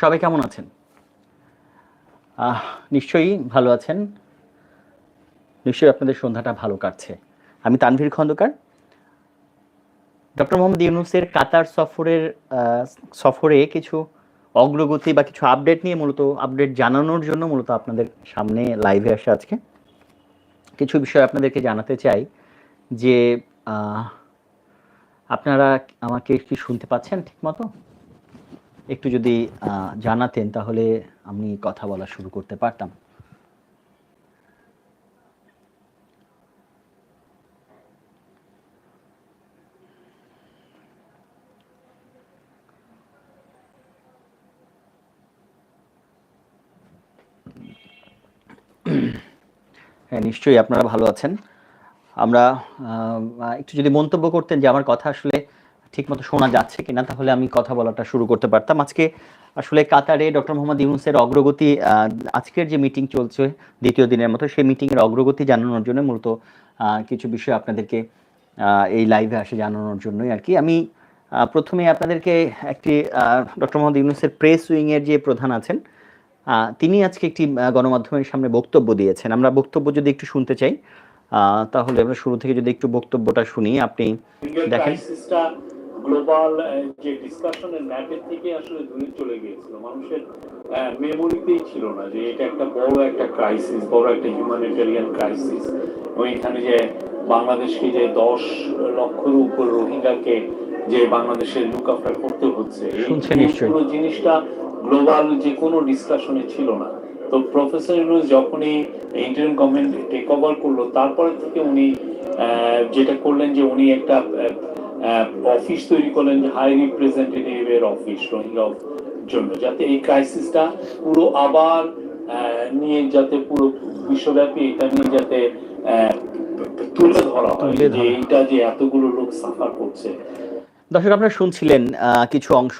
সবাই কেমন আছেন? নিশ্চয়ই ভালো আছেন। নিশ্চয়ই আপনাদের সন্ধ্যাটা ভালো কাটছে। আমি তানভীর খন্দকার। ডক্টর মোহাম্মদ ইউনুসের কাতার সফরের সফরে কিছু অগ্রগতি বা কিছু আপডেট নিয়ে মূলত আপডেট জানানোর জন্য মূলত আপনাদের সামনে লাইভে আসে আজকে। কিছু বিষয় আপনাদেরকে জানাতে চাই যে আপনারা আমাকে কি শুনতে পাচ্ছেন ঠিক মতো একটু যদি জানাতেন তাহলে আমি কথা বলা শুরু করতে পারতাম। হ্যাঁ নিশ্চয়ই আপনারা ভালো আছেন। আমরা একটু যদি মন্তব্য করতেন যে আমার কথা আসলে ঠিকমতো শোনা যাচ্ছে কিনা, তাহলে আমি কথা বলাটা শুরু করতে পারতাম। আজকে আসলে কাতারে ডক্টর মোহাম্মদ ইউনুসের অগ্রগতি আজকের যে মিটিং চলছে দ্বিতীয় দিনের মতো, সেই মিটিংয়ের অগ্রগতি জানানোর জন্য মূলত কিছু বিষয় আপনাদেরকে এই লাইভে আসে জানানোর জন্যই আর কি। আমি প্রথমে আপনাদেরকে একটি ডক্টর মোহাম্মদ ইউনুসের প্রেস উইংয়ের যে প্রধান আছেন তিনি আজকে একটি গণমাধ্যমের সামনে বক্তব্য দিয়েছেন। আমরা বক্তব্য যদি একটু শুনতে চাই তাহলে আমরা শুরু থেকে যদি একটু বক্তব্যটা শুনি, আপনি দেখেন। গ্লোবাল যে ডিসকাশনের ম্যাপের থেকে আসলে দূরে চলে গিয়েছিল। মানুষের মেমোরিতেই ছিল না যে এটা একটা বড় একটা ক্রাইসিস বড় একটা হিউম্যানিটেরিয়ান ক্রাইসিস এখানে যে বাংলাদেশকে যে দশ লক্ষের উপর রোহিঙ্গাকে যে বাংলাদেশের লুক আফটার করতে হচ্ছে এই-। পুরো জিনিসটা গ্লোবাল যে কোনো ডিসকাশনে ছিল না। তো প্রফেসর ইউনুস যখনই ইন্টারিম গভর্নমেন্ট টেক ওভার করল তারপরে থেকে উনি যেটা করলেন যে উনি একটা অফিস তৈরি করলেন হাই রিপ্রেজেন্টেটিভ এর অফিস রোহিঙ্গা জন্য। যাতে এই ক্রাইসিসটা পুরো আবার নিয়ে যাতে পুরো বিশ্বব্যাপী এটা নিয়ে যাতে তুলে ধরা হয় যে। এইটা যে এতগুলো লোক সাফার করছে। দর্শক আপনারা শুনছিলেন আহ, কিছু অংশ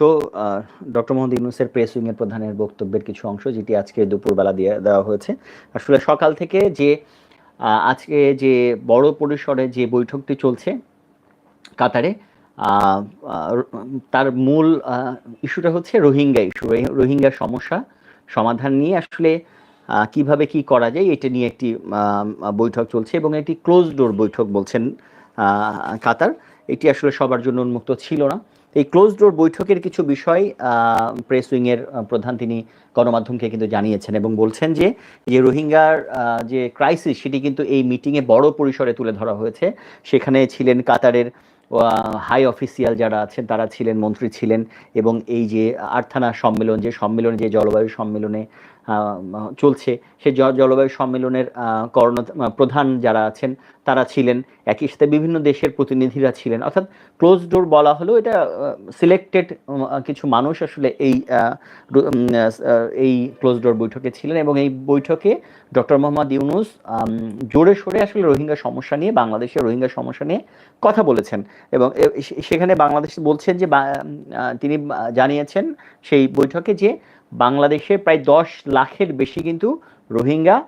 ডক্টর মোহাম্মদ ইউনুসের প্রেস উইংয়ের প্রধানের বক্তব্যের কিছু অংশ যেটি আজকে দুপুরবেলা দিয়ে দেওয়া হয়েছে। আসলে সকাল থেকে যে আজকে যে বড় পরিসরে যে বৈঠকটি চলছে কাতারে তার মূল ইস্যুটা হচ্ছে রোহিঙ্গা ইস্যু। রোহিঙ্গা সমস্যা, সমাধান নিয়ে আসলে কীভাবে কি করা যায় এটা নিয়ে একটি বৈঠক চলছে এবং একটি ক্লোজ ডোর বৈঠক বলছেন কাতার। এটি আসলে সবার জন্য উন্মুক্ত ছিল না। এই ক্লোজ ডোর বৈঠকের কিছু বিষয় প্রেস উইংয়ের প্রধান তিনি গণমাধ্যমকে কিন্তু জানিয়েছেন এবং বলছেন যে যে রোহিঙ্গার যে ক্রাইসিস সেটি কিন্তু এই মিটিংয়ে বড় পরিসরে তুলে ধরা হয়েছে। সেখানে ছিলেন কাতারের হাই অফিসিয়াল যারা আছেন, তারা ছিলেন, মন্ত্রী ছিলেন এবং এই যে আর্থানা সম্মেলন, যে সম্মেলনে, যে জলবায়ু সম্মেলনে চলছে। জ- জলবায়ু সম্মেলনের কর্ণ প্রধান যারা আছেন, তারা ছিলেন। একই সাথে বিভিন্ন দেশের প্রতিনিধিরা ছিলেন। অর্থাৎ ক্লোজ ডোর বলা হলেও এটা সিলেক্টেড কিছু মানুষ আসলে এই এই ক্লোজ ডোর বৈঠকে ছিলেন এবং এই বৈঠকে ডক্টর মোহাম্মদ ইউনুস জোরে সোরে আসলে রোহিঙ্গা সমস্যা নিয়ে, বাংলাদেশের রোহিঙ্গা সমস্যা নিয়ে কথা বলেছেন। এবং সেখানে বাংলাদেশ বলছেন যে তিনি জানিয়েছেন সেই বৈঠকে যে বাংলাদেশে প্রায় দশ লাখের বেশি কিন্তু রোহিঙ্গা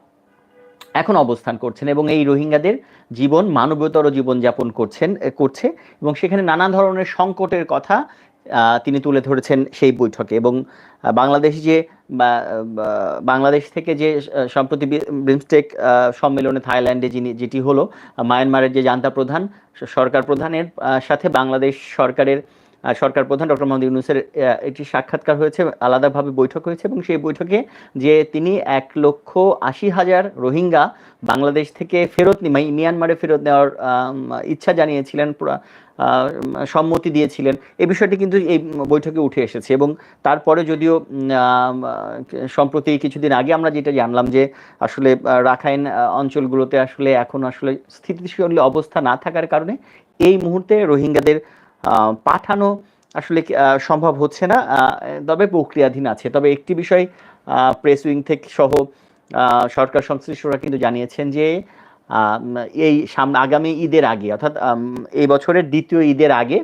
এখন অবস্থান করছেন এবং এই রোহিঙ্গাদের জীবন মানবতর জীবনযাপন করছেন, করছে এবং সেখানে নানা ধরনের সংকটের কথা তিনি তুলে ধরেছেন সেই বৈঠকে এবং বাংলাদেশ যে বাংলাদেশ থেকে যে সম্প্রতি বি- বিমস্টেক সম্মেলনে থাইল্যান্ডে যিনি, যেটি হলো, মায়ানমারের যে জান্তা প্রধান, সরকার প্রধানের সাথে বাংলাদেশ সরকারের সরকার প্রধান ডক্টর মোহাম্মদ ইউনুসের একটি সাক্ষাৎকার হয়েছে, আলাদাভাবে বৈঠক হয়েছে এবং সেই বৈঠকে যে তিনি এক লক্ষ আশি হাজার রোহিঙ্গা বাংলাদেশ থেকে ফেরত নি- মাই- মিয়ানমারে ফেরত নেওয়ার ইচ্ছা জানিয়েছিলেন, পুরা সম্মতি দিয়েছিলেন, এ বিষয়টি কিন্তু এই বৈঠকে উঠে এসেছে এবং তারপরে যদিও সম্প্রতি কিছুদিন আগে আমরা যেটা জানলাম যে আসলে রাখাইন অঞ্চলগুলোতে আসলে এখন আসলে স্থিতিশীল অবস্থা না থাকার কারণে এই মুহূর্তে রোহিঙ্গাদের পাঠানো আসলে সম্ভব হচ্ছে না তবে প্রক্রিয়াধীন আছে। তবে একটি বিষয় প্রেস উইং থেকে সহ সরকার সংশ্লিষ্টরা কিন্তু জানিয়েছেন যে এই সামনে আগামী ঈদের আগে, অর্থাৎ এই বছরের দ্বিতীয় ঈদের আগে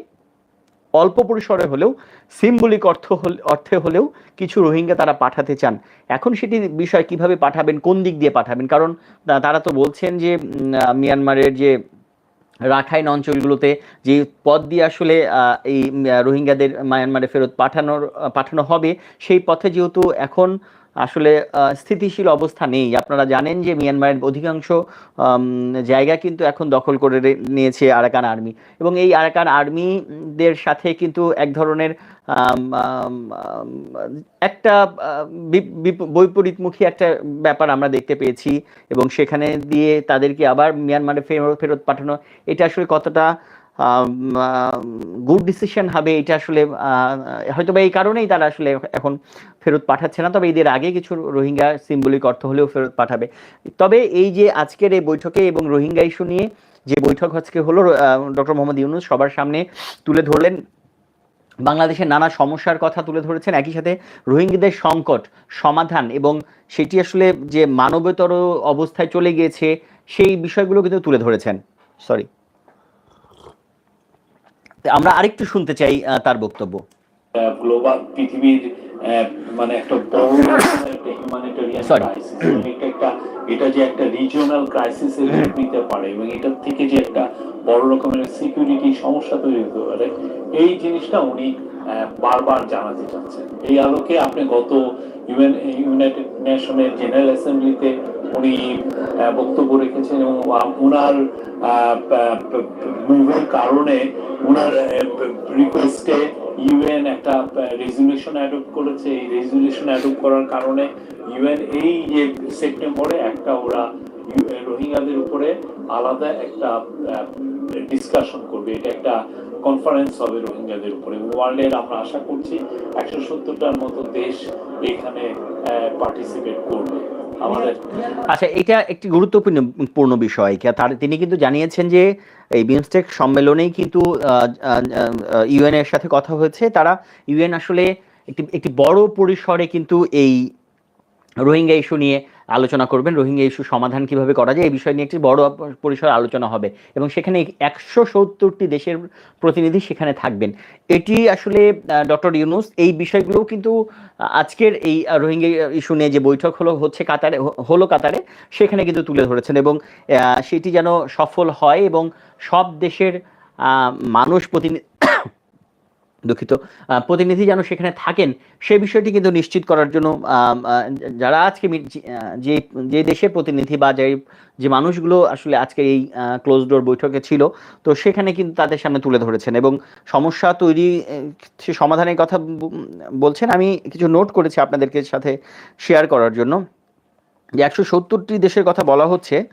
অল্প পরিসরে হলেও সিম্বলিক অর্থ অর্থে হলেও কিছু রোহিঙ্গা তারা পাঠাতে চান। এখন সেটি বিষয় কীভাবে পাঠাবেন, কোন দিক দিয়ে পাঠাবেন? কারণ তারা তো বলছেন যে মিয়ানমারের যে রাখাইন অঞ্চলগুলোতে যে পথ দিয়ে আসলে এই রোহিঙ্গাদের মায়ানমারে ফেরত পাঠানোর পাঠানো হবে, সেই পথে যেহেতু এখন আসলে স্থিতিশীল অবস্থা নেই। আপনারা জানেন যে মিয়ানমারের অধিকাংশ জায়গা কিন্তু এখন দখল করে নিয়েছে আরাকান আর্মি। এবং এই আরাকান আর্মিদের সাথে কিন্তু এক ধরনের একটা বৈপরীতমুখী একটা ব্যাপার আমরা দেখতে পেয়েছি। এবং সেখানে দিয়ে তাদেরকে আবার মিয়ানমারে ফেরত ফেরত পাঠানো, এটা আসলে কতটা গুড ডিসিশন হবে এটা আসলে হয়তো বা এই কারণেই তারা আসলে এখন ফেরত পাঠাচ্ছে না, তবে এদের আগে কিছু রোহিঙ্গা সিম্বলিক অর্থ হলেও ফেরত পাঠাবে। তবে এই যে আজকের এই বৈঠকে এবং রোহিঙ্গা ইস্যু নিয়ে যে বৈঠক আজকে হলো ডক্টর মোহাম্মদ ইউনুস সবার সামনে তুলে ধরলেন। বাংলাদেশের নানা সমস্যার কথা তুলে ধরেছেন। একই সাথে রোহিঙ্গাদের সংকট, সমাধান এবং সেটি আসলে যে মানবতর অবস্থায় চলে গিয়েছে, সেই বিষয়গুলো কিন্তু তুলে ধরেছেন। সরি আমরা আরেকটু শুনতে চাই তার বক্তব্য। গ্লোবাল পৃথিবীর মানে একটা বড় হিউম্যানিটেরিয়ান ক্রাইসিস এটা একটা এটা যে একটা রিজিওনাল ক্রাইসিসের রূপ নিতে পারে এবং এটার থেকে যে একটা বড় রকমের সিকিউরিটি সমস্যা তৈরি হতে পারে এই জিনিসটা উনি বারবার জানাতে চাচ্ছেন এই আলোকে আপনি গত ইউএন, ইউনাইটেড নেশনের জেনারেল অ্যাসেম্বলিতে উনি বক্তব্য রেখেছেন এবং উনার মুভের কারণে উনার রিকোয়েস্টে ইউএন একটা রেজুলেশন অ্যাডপ্ট করেছে। এই রেজুলেশন অ্যাডপ্ট করার কারণে ইউএন এই যে সেপ্টেম্বরে একটা ওরা রোহিঙ্গাদের উপরে আলাদা একটা ডিসকাশন করবে। এটা একটা কনফারেন্স হবে রোহিঙ্গাদের উপরে। ওয়ার্ল্ডের আমরা আশা করছি একশো সত্তরটার মতো দেশ এখানে পার্টিসিপেট করবে। আচ্ছা এটা একটি গুরুত্বপূর্ণ, পূর্ণ বিষয়। তার তিনি কিন্তু জানিয়েছেন যে এই বিমস্টেক সম্মেলনেই কিন্তু ইউএন এর সাথে কথা হয়েছে। তারা ইউএন আসলে একটি একটি বড় পরিসরে কিন্তু এই রোহিঙ্গা ইস্যু নিয়ে আলোচনা করবেন। রোহিঙ্গা ইস্যু সমাধান কীভাবে করা যায়, এই বিষয় নিয়ে একটি বড় পরিসরে আলোচনা হবে এবং সেখানে একশো সত্তরটি দেশের প্রতিনিধি সেখানে থাকবেন। এটি আসলে ডক্টর ইউনুস, এই বিষয়গুলো কিন্তু আজকের এই রোহিঙ্গা ইস্যু নিয়ে যে বৈঠক হলো, হচ্ছে কাতারে হলো কাতারে, সেখানে কিন্তু তুলে ধরেছেন এবং সেটি যেন সফল হয় এবং সব দেশের মানুষ প্রতিনিধি দুঃখিত। প্রতিনিধি যেন সেখানে থাকেন, সে বিষয়টি কিন্তু নিশ্চিত করার জন্য যারা আজকে যে- যে দেশের প্রতিনিধি বা যে যে মানুষগুলো আসলে আজকে এই ক্লোজ ডোর বৈঠকে ছিল, তো সেখানে কিন্তু তাদের সামনে তুলে ধরেছেন এবং সমস্যা তৈরি সমাধানের কথা বলছেন। আমি কিছু নোট করেছি আপনাদেরকে সাথে শেয়ার করার জন্য। যে একশো সত্তরটি দেশের কথা বলা হচ্ছে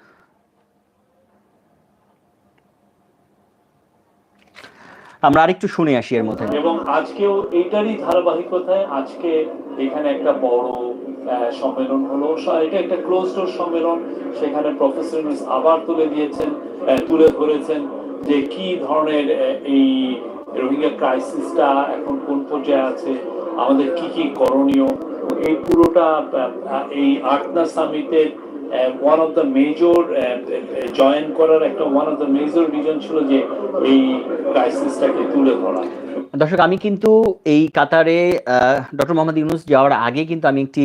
আমরা আরেকটু শুনে আসি এর মধ্যে। এবং আজকেও এইটারই ধারাবাহিকতায় আজকে এখানে একটা বড় সম্মেলন হলো। এটা একটা ক্লোজ ডোর সম্মেলন। সেখানে প্রফেসর ইউনুস আবার তুলে দিয়েছেন তুলে ধরেছেন যে কি ধরনের এই রোহিঙ্গা ক্রাইসিসটা এখন কোন পর্যায়ে আছে, আমাদের কি কি করণীয়। এই পুরোটা এই আটনা সামিটের one of the major join করার একটা one of the major reason ছিল যে এই ক্রাইসিসটাকে তুলে ধরা। দর্শক, আমি কিন্তু এই কাতারে ডক্টর মোহাম্মদ ইউনুস যাওয়ার আগে কিন্তু আমি একটি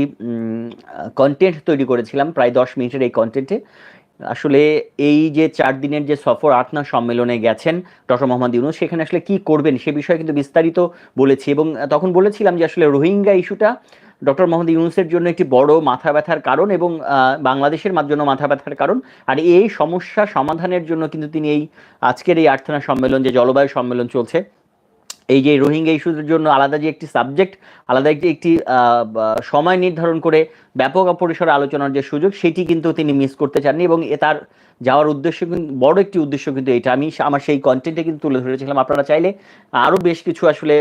কন্টেন্ট তৈরি করেছিলাম, প্রায় দশ মিনিটের এই কন্টেন্টে আসলে এই যে চার দিনের যে সফর আটনা সম্মেলনে গেছেন ডক্টর মোহাম্মদ ইউনুস, সেখানে আসলে কি করবেন সে বিষয়ে কিন্তু বিস্তারিত বলেছি এবং তখন বলেছিলাম যে আসলে রোহিঙ্গা ইস্যুটা ডক্টর মোহাম্মদ ইউনুসের জন্য একটি বড় মাথা ব্যথার কারণ এবং বাংলাদেশের জন্য মাথা ব্যথার কারণ। আর এই সমস্যা সমাধানের জন্য কিন্তু তিনি এই আজকের এই আর্থনা সম্মেলন, যে জলবায়ু সম্মেলন চলছে এই যে রোহিঙ্গা ইস্যুর জন্য আলাদা যে একটি সাবজেক্ট আলাদা একটি একটি সময় নির্ধারণ করে ব্যাপক পরিসরে আলোচনার যে সুযোগ, সেটি কিন্তু তিনি মিস করতে চাননি এবং তার যাওয়ার উদ্দেশ্য কিন্তু বড় একটি উদ্দেশ্য কিন্তু এটা। আমি আমার সেই কন্টেন্টে কিন্তু তুলে ধরেছিলাম। আপনারা চাইলে আরও বেশ কিছু আসলে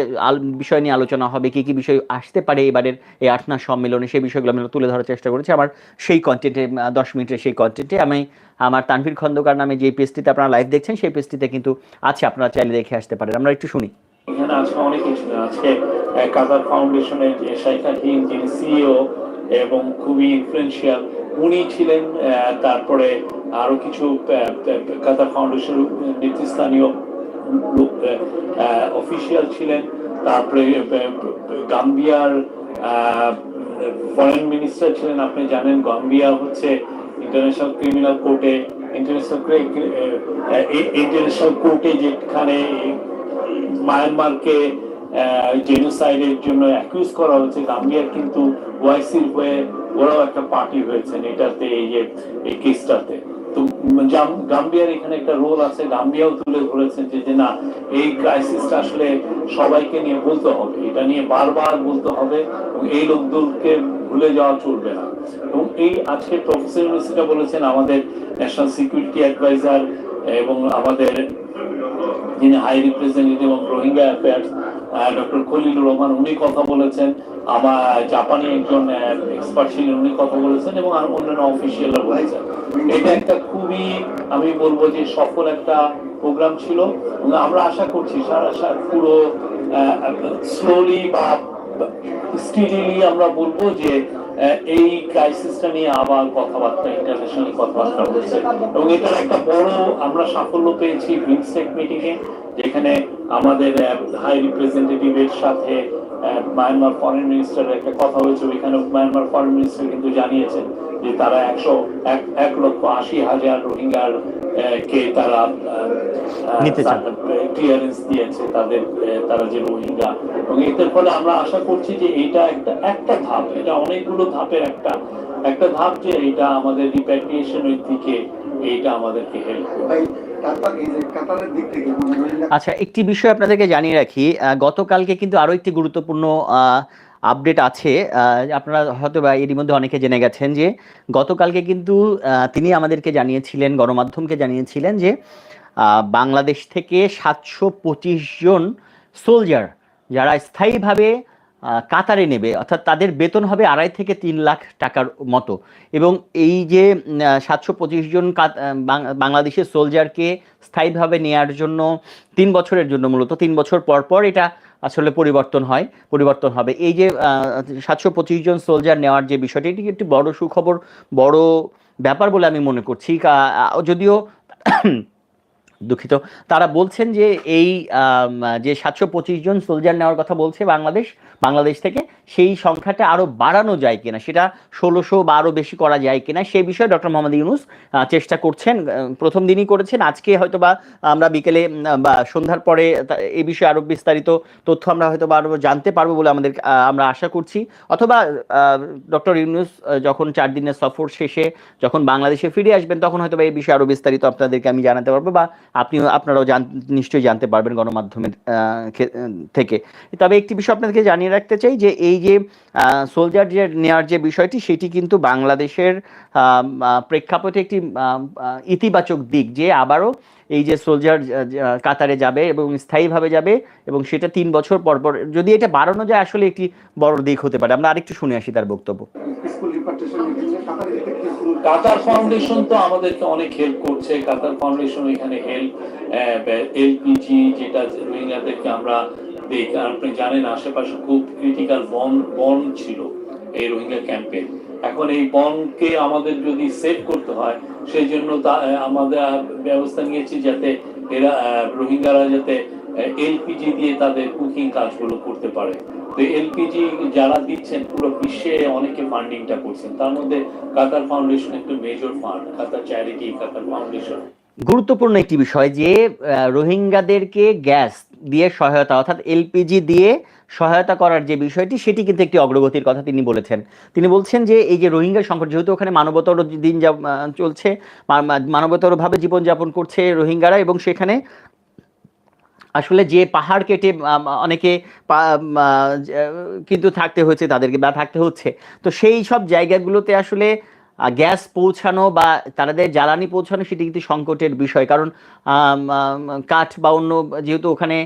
বিষয় নিয়ে আলোচনা হবে, কি কি বিষয় আসতে পারে এবারের এই আটনা সম্মেলনে, সেই বিষয়গুলো আমি তুলে ধরার চেষ্টা করেছি। আমার সেই কন্টেন্টে দশ মিনিটের সেই কন্টেন্টে আমি আমার তানভীর খন্দকার নামে যে পেজটিতে আপনারা লাইভ দেখছেন, সেই পেজটিতে কিন্তু আছে, আপনারা চাইলে দেখে আসতে পারেন। আমরা একটু শুনি। এখানে আজকে অনেক আজকে কাতার ফাউন্ডেশনের যে শাইখা হিম যিনি এবং খুবই ইনফ্লুয়েন্সিয়াল উনি ছিলেন তারপরে আরও কিছু কাতার ফাউন্ডেশনের নেতৃস্থানীয় অফিসিয়াল ছিলেন। তারপরে গাম্বিয়ার ফরেন মিনিস্টার ছিলেন, আপনি জানেন গাম্বিয়া হচ্ছে ইন্টারন্যাশনাল ক্রিমিনাল কোর্টে ইন্টারন্যাশনাল ইন্টারন্যাশনাল কোর্টে যেখানে মায়ানমারকে জেনোসাইডের জন্য অ্যাকিউজ করা হয়েছে। গাম্বিয়ার কিন্তু ওয়াইসির হয়ে ওরাও একটা পার্টি হয়েছেন এটাতে, এই যে, এই কেসটাতে তো গাম্বিয়ার এখানে একটা রোল আছে। গাম্বিয়াও তুলে ধরেছেন যে না, এই ক্রাইসিসটা আসলে সবাইকে নিয়ে বলতে হবে। এটা নিয়ে বারবার বলতে হবে এবং এই লোকদেরকে ভুলে যাওয়া চলবে না। এবং এই আজকে প্রফেসর ইউনিভার্সিটি বলেছেন, আমাদের ন্যাশনাল সিকিউরিটি অ্যাডভাইজার এবং আমাদের যিনি high representative of Rohingya affairs doctor Khalilur Rahman উনি কথা বলেছেন। আমার জাপানি একজন এক্সপার্ট ছিলেন, উনি কথা বলেছেন এবং আর অন্যান্য অফিসিয়ালরা বলেছেন। এটা একটা খুবই, আমি বলব যে সফল একটা প্রোগ্রাম ছিল। আমরা আশা করছি সারা সার পুরো স্লোলি বা স্টিডিলি আমরা বলব যে এই ক্রাইসিসটা নিয়ে আবার কথাবার্তা ইন্টারন্যাশনাল কথাবার্তা হচ্ছে। এবং এটার একটা বড় আমরা সাফল্য পেয়েছি বিমস্টেক মিটিং এ যেখানে আমাদের হাই রিপ্রেজেন্টেটিভের সাথে মায়ানমার ফরেন মিনিস্টারের একটা কথা হয়েছে ওইখানে মায়ানমার ফরেন মিনিস্টার কিন্তু জানিয়েছেন যে তারা একশো এক লক্ষ আশি হাজার রোহিঙ্গার কে তারা ক্লিয়ারেন্স দিয়েছে তাদের তারা যে রোহিঙ্গা। এবং এটার ফলে আমরা আশা করছি যে এটা একটা একটা ধাপ এটা অনেকগুলো ধাপের একটা একটা ধাপ যে এটা আমাদের রিপ্যাট্রিয়েশনের দিকে এইটা আমাদেরকে হেল্প করবে। মানে আচ্ছা একটি বিষয় আপনাদেরকে জানিয়ে রাখি আহ, গতকালকে কিন্তু আরও একটি গুরুত্বপূর্ণ আপডেট আছে আপনারা হয়তো বা এরই মধ্যে অনেকে জেনে গেছেন যে গতকালকে কিন্তু তিনি আমাদেরকে জানিয়েছিলেন, গণমাধ্যমকে জানিয়েছিলেন যে বাংলাদেশ থেকে সাতশো পঁচিশ জন সোলজার যারা স্থায়ীভাবে কাতারে নেবে। অর্থাৎ তাদের বেতন হবে আড়াই থেকে তিন লাখ টাকার মতো। এবং এই যে সাতশো পঁচিশ জন বাংলাদেশের সোলজারকে স্থায়ীভাবে নেয়ার জন্য তিন বছরের জন্য, মূলত তিন বছর পর পর এটা আসলে পরিবর্তন হয়, পরিবর্তন হবে। এই যে সাতশো পঁচিশ জন সোলজার নেওয়ার যে বিষয়টি, এটি একটি বড় সুখবর, বড় ব্যাপার বলে আমি মনে করছি। যদিও দুঃখিত। তারা বলছেন যে এই যে সাতশো পঁচিশ জন সোলজার নেওয়ার কথা বলছে বাংলাদেশ বাংলাদেশ থেকে, সেই সংখ্যাটা আরও বাড়ানো যায় কিনা, সেটা ষোলোশো বা আরও বেশি করা যায় কিনা সেই বিষয়ে ডক্টর মোহাম্মদ ইউনুস চেষ্টা করছেন প্রথম দিনই করেছেন, আজকে হয়তো বা আমরা বিকেলে বা সন্ধ্যার পরে এই বিষয়ে আরও বিস্তারিত তথ্য আমরা হয়তো বা আরও জানতে পারব বলে আমাদের আমরা আশা করছি। অথবা ডক্টর ইউনুস যখন চার দিনের সফর শেষে যখন বাংলাদেশে ফিরে আসবেন, তখন হয়তো বা এই বিষয়ে আরও বিস্তারিত আপনাদেরকে আমি জানাতে পারব বা আপনি আপনারাও জান, নিশ্চয়ই জানতে পারবেন গণমাধ্যমের থেকে। তবে একটি বিষয় আপনাদেরকে জানিয়ে রাখতে চাই যে, এই যে সোলজার যে নেওয়ার যে বিষয়টি, সেটি কিন্তু বাংলাদেশের প্রেক্ষাপটে একটি ইতিবাচক দিক যে, আবারও এই যে সোলজার কাতারে যাবে এবং স্থায়ীভাবে যাবে এবং সেটা তিন বছর পর পর, যদি এটা বাড়ানো যায়, আসলে একটি বড় দিক হতে পারে। আমরা আরেকটু শুনে আসি তার বক্তব্য। কাতার ফাউন্ডেশন তো আমাদেরকে অনেক হেল্প করছে। কাতার ফাউন্ডেশন এখানে হেল্প এলপিজি যেটা রোহিঙ্গাদেরকে আমরা কারণ আপনি জানেন, আশেপাশে খুব ক্রিটিক্যাল বন বন ছিল এই রোহিঙ্গা ক্যাম্পে এখন এই বনকে আমাদের যদি সেভ করতে হয় সেই জন্য আমরা ব্যবস্থা নিয়েছি যাতে এরা রোহিঙ্গারা যাতে এলপিজি দিয়ে তাদের কুকিং কাজগুলো করতে পারে। তো এলপিজি যারা দিচ্ছেন, পুরো বিশ্বে অনেকে ফান্ডিংটা করছেন। তার মধ্যে কাতার ফাউন্ডেশন একটু major fund Qatar charity Qatar foundation গুরুত্বপূর্ণ একটি বিষয় যে রোহিঙ্গাদেরকে গ্যাস দিয়ে সহায়তা, অর্থাৎ এলপিজি দিয়ে সহায়তা করার যে বিষয়টি, সেটি কিন্তু একটি অগ্রগতির কথা তিনি বলেছেন। তিনি বলছেন যে, এই যে রোহিঙ্গা সংকট, যেহেতু ওখানে মানবতর দিন চলছে মানবতরভাবে জীবনযাপন করছে রোহিঙ্গারা এবং সেখানে আসলে যে পাহাড় কেটে অনেকে কিন্তু থাকতে হয়েছে তাদেরকে বা থাকতে হচ্ছে। তো সেই সব জায়গাগুলোতে আসলে গ্যাস পৌঁছানো বা তাদের জ্বালানি পৌঁছানো সেটি কিন্তু সংকটের বিষয়। কারণ কাঠ বা অন্য যেহেতু ওখানে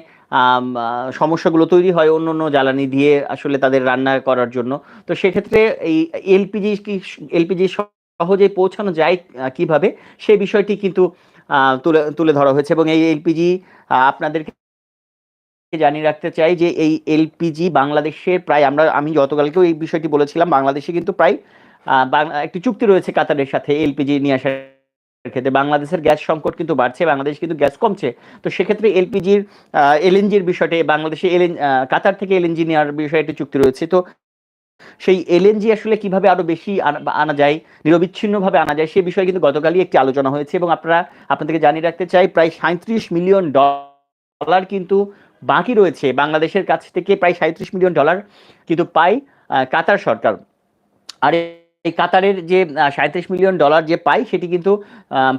সমস্যাগুলো তৈরি হয় অন্য অন্য জ্বালানি দিয়ে আসলে তাদের রান্না করার জন্য। তো সেক্ষেত্রে এই এলপিজি কি, এলপিজি সহজে পৌঁছানো যায় কীভাবে? সেই বিষয়টি কিন্তু তুলে তুলে ধরা হয়েছে। এবং এই এলপিজি আপনাদেরকে জানিয়ে রাখতে চাই যে এই এলপিজি বাংলাদেশের প্রায় আমরা, আমি গতকালকেও এই বিষয়টি বলেছিলাম, বাংলাদেশে কিন্তু প্রায় একটি চুক্তি রয়েছে কাতারের সাথে এলপিজি নিয়ে আসার ক্ষেত্রে। বাংলাদেশের গ্যাস সংকট কিন্তু বাড়ছে বাংলাদেশ কিন্তু গ্যাস কমছে। তো সেক্ষেত্রে এলপিজির এলএনজির বিষয়টি বাংলাদেশে এলএন কাতার থেকে এলএনজি নেওয়ার বিষয়ে একটি চুক্তি রয়েছে। তো সেই এলএনজি আসলে কীভাবে আরও বেশি আনা- যায় নিরবিচ্ছিন্নভাবে আনা যায় সে বিষয়ে কিন্তু গতকালই একটি আলোচনা হয়েছে এবং আপনারা আপনাদেরকে জানিয়ে রাখতে চাই প্রায় সাঁত্রিশ মিলিয়ন ডলার কিন্তু বাকি রয়েছে। বাংলাদেশের কাছ থেকে প্রায় সাঁত্রিশ মিলিয়ন ডলার কিন্তু আহ, কাতার সরকার। আর এই কাতারের যে সাঁত্রিশ মিলিয়ন ডলার যে পাই, সেটি কিন্তু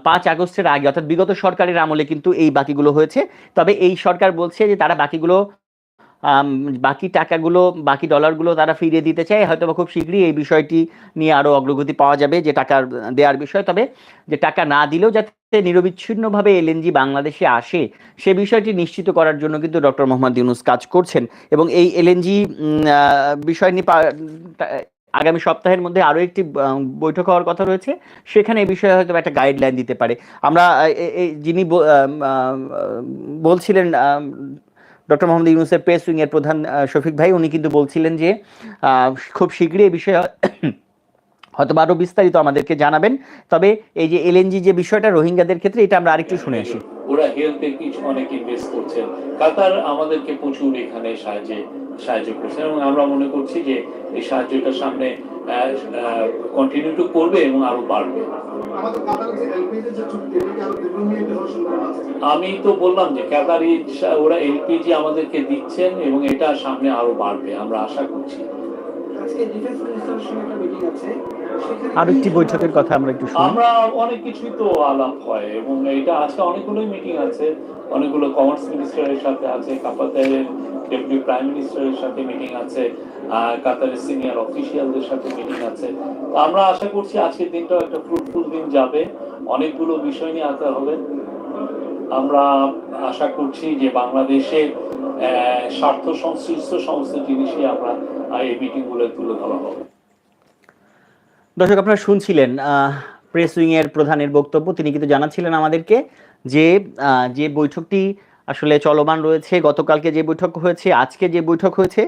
পাঁচ আগস্টের আগে, অর্থাৎ বিগত সরকারের আমলে কিন্তু এই বাকিগুলো হয়েছে। তবে এই সরকার বলছে যে, তারা বাকিগুলো বাকি টাকাগুলো, বাকি ডলারগুলো তারা ফিরিয়ে দিতে চায়। হয়তো খুব শীঘ্রই এই বিষয়টি নিয়ে আরও অগ্রগতি পাওয়া যাবে, যে টাকা দেওয়ার বিষয়। তবে যে টাকা না দিলেও যাতে নিরবিচ্ছিন্নভাবে এলএনজি বাংলাদেশে আসে, সে বিষয়টি নিশ্চিত করার জন্য কিন্তু ডক্টর মোহাম্মদ ইউনুস কাজ করছেন। এবং এই এলএনজি বিষয় নিয়ে আগামী সপ্তাহের মধ্যে আরও একটি বৈঠক হওয়ার কথা রয়েছে। সেখানে এই বিষয়ে হয়তো একটা গাইডলাইন দিতে পারে। আমরা আহ, এ- এ- যিনি বলছিলেন ডক্টর মোহাম্মদ ইউনুসের প্রেস উইং এর প্রধান শফিক ভাই উনি কিন্তু বলছিলেন যে খুব শীঘ্রই এই বিষয়ে হয়তো আরও বিস্তারিত আমাদেরকে জানাবেন। তবে এই যে এলএনজি যে বিষয়টা রোহিঙ্গাদের ক্ষেত্রে এটা আমরা আরেকটু শুনে আসি। ওরা অনেক ইনভেস্ট করছেন। কাতার আমাদেরকে প্রচুর এখানে সাহায্যে সাহায্য করছেন এবং আমরা মনে করছি যে এই সাহায্যটা সামনে কন্টিনিউ টু করবে এবং আরও বাড়বে। আমি তো বললাম যে কাতারি ওরা এলপিজি আমাদেরকে দিচ্ছেন এবং এটা সামনে আরও বাড়বে আমরা আশা করছি। আজকে ডিফেন্স মিনিস্টারের সঙ্গে একটা মিটিং আছে। আরও একটি বৈঠকের কথা আমরা একটু শুনি। আমরা অনেক কিছুই তো আলাপ হয় এবং এটা আজকে অনেকগুলোই মিটিং আছে। অনেকগুলো কমার্স মিনিস্টারের সাথে আছে, কাতারের ডেপুটি প্রাইম মিনিস্টারের সাথে মিটিং আছে কাতারের সিনিয়র অফিসিয়ালদের সাথে মিটিং আছে। আমরা আশা করছি আজকের দিনটাও একটা ফ্রুটফুল দিন যাবে। অনেকগুলো বিষয় নিয়ে আনতে হবে। আমরা আশা করছি যে বাংলাদেশে স্বার্থ সংশ্লিষ্ট সমস্ত জিনিসই আমরা এই মিটিংগুলো তুলে ধরা হবে দর্শক, আপনারা শুনছিলেন প্রেস উইং এর প্রধানের বক্তব্য। তিনি কিন্তু জানাচ্ছিলেন আমাদেরকে যে যে বৈঠকটি আসলে চলমান রয়েছে, গতকালকে যে বৈঠক হয়েছে, আজকে যে বৈঠক হয়েছে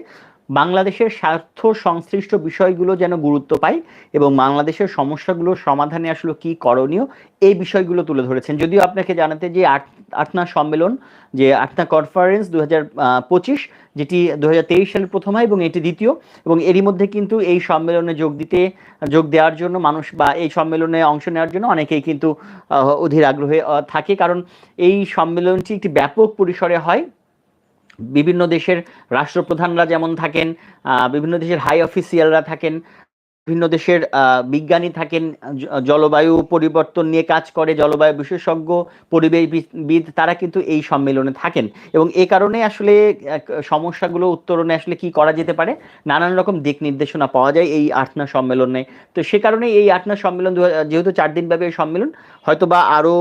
বাংলাদেশের স্বার্থ সংশ্লিষ্ট বিষয়গুলো যেন গুরুত্ব পায় এবং বাংলাদেশের সমস্যাগুলো সমাধানে আসলে কি করণীয়, এই বিষয়গুলো তুলে ধরেছেন। যদিও আপনাকে জানাতে যে আট, আটনা সম্মেলন, যে আটনা কনফারেন্স দু হাজার পঁচিশ, যেটি দু হাজার তেইশ সালের প্রথম হয় এবং এটি দ্বিতীয়, এবং এরই মধ্যে কিন্তু এই সম্মেলনে যোগ দিতে, যোগ দেওয়ার জন্য মানুষ বা এই সম্মেলনে অংশ নেওয়ার জন্য অনেকেই কিন্তু অধীর আগ্রহে থাকে। কারণ এই সম্মেলনটি একটি ব্যাপক পরিসরে হয়। বিভিন্ন দেশের রাষ্ট্রপ্রধানরা যেমন থাকেন বিভিন্ন দেশের হাই অফিসিয়ালরা থাকেন, বিভিন্ন দেশের বিজ্ঞানী থাকেন জলবায়ু পরিবর্তন নিয়ে কাজ করে, জলবায়ু বিশেষজ্ঞ, পরিবেশবিদ, তারা কিন্তু এই সম্মেলনে থাকেন। এবং এ কারণে আসলে সমস্যাগুলো উত্তরণে আসলে কি করা যেতে পারে, নানান রকম দিক নির্দেশনা পাওয়া যায় এই আটনা সম্মেলনে। তো সে কারণে এই আটনা সম্মেলন যেহেতু চার দিন ব্যাপী এই সম্মেলন হয়তো বা আরও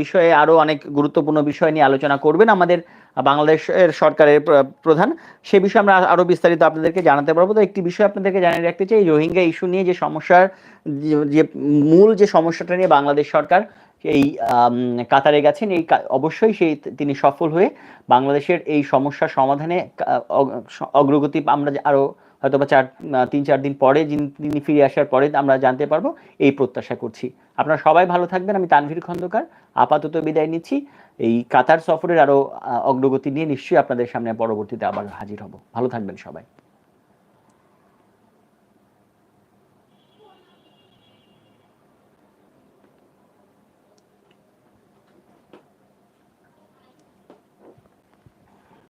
বিষয়ে আরও অনেক গুরুত্বপূর্ণ বিষয় নিয়ে আলোচনা করবেন আমাদের বাংলাদেশের সরকারের প্র- প্রধান। সে বিষয়ে আমরা আরও বিস্তারিত আপনাদেরকে জানাতে পারব। তো একটি বিষয় আপনাদেরকে জানিয়ে রাখতে চাই, রোহিঙ্গা ইস্যু নিয়ে যে সমস্যার, যে- মূল যে সমস্যাটা নিয়ে বাংলাদেশ সরকার এই কাতারে গেছেন, এই অবশ্যই সেই তিনি সফল হয়ে বাংলাদেশের এই সমস্যার সমাধানে অগ্রগতি আমরা যে আরও হয়তো বা চার তিন, চার দিন পরে তিনি ফিরে আসার পরে আমরা জানতে পারব, এই প্রত্যাশা করছি। আপনারা সবাই ভালো থাকবেন। আমি তানভীর খন্দকার, আপাতত বিদায় নিচ্ছি। এই কাতার সফরের আরও অগ্রগতি নিয়ে নিশ্চয়ই আপনাদের সামনে পরবর্তীতে আবার হাজির হব। ভালো থাকবেন সবাই।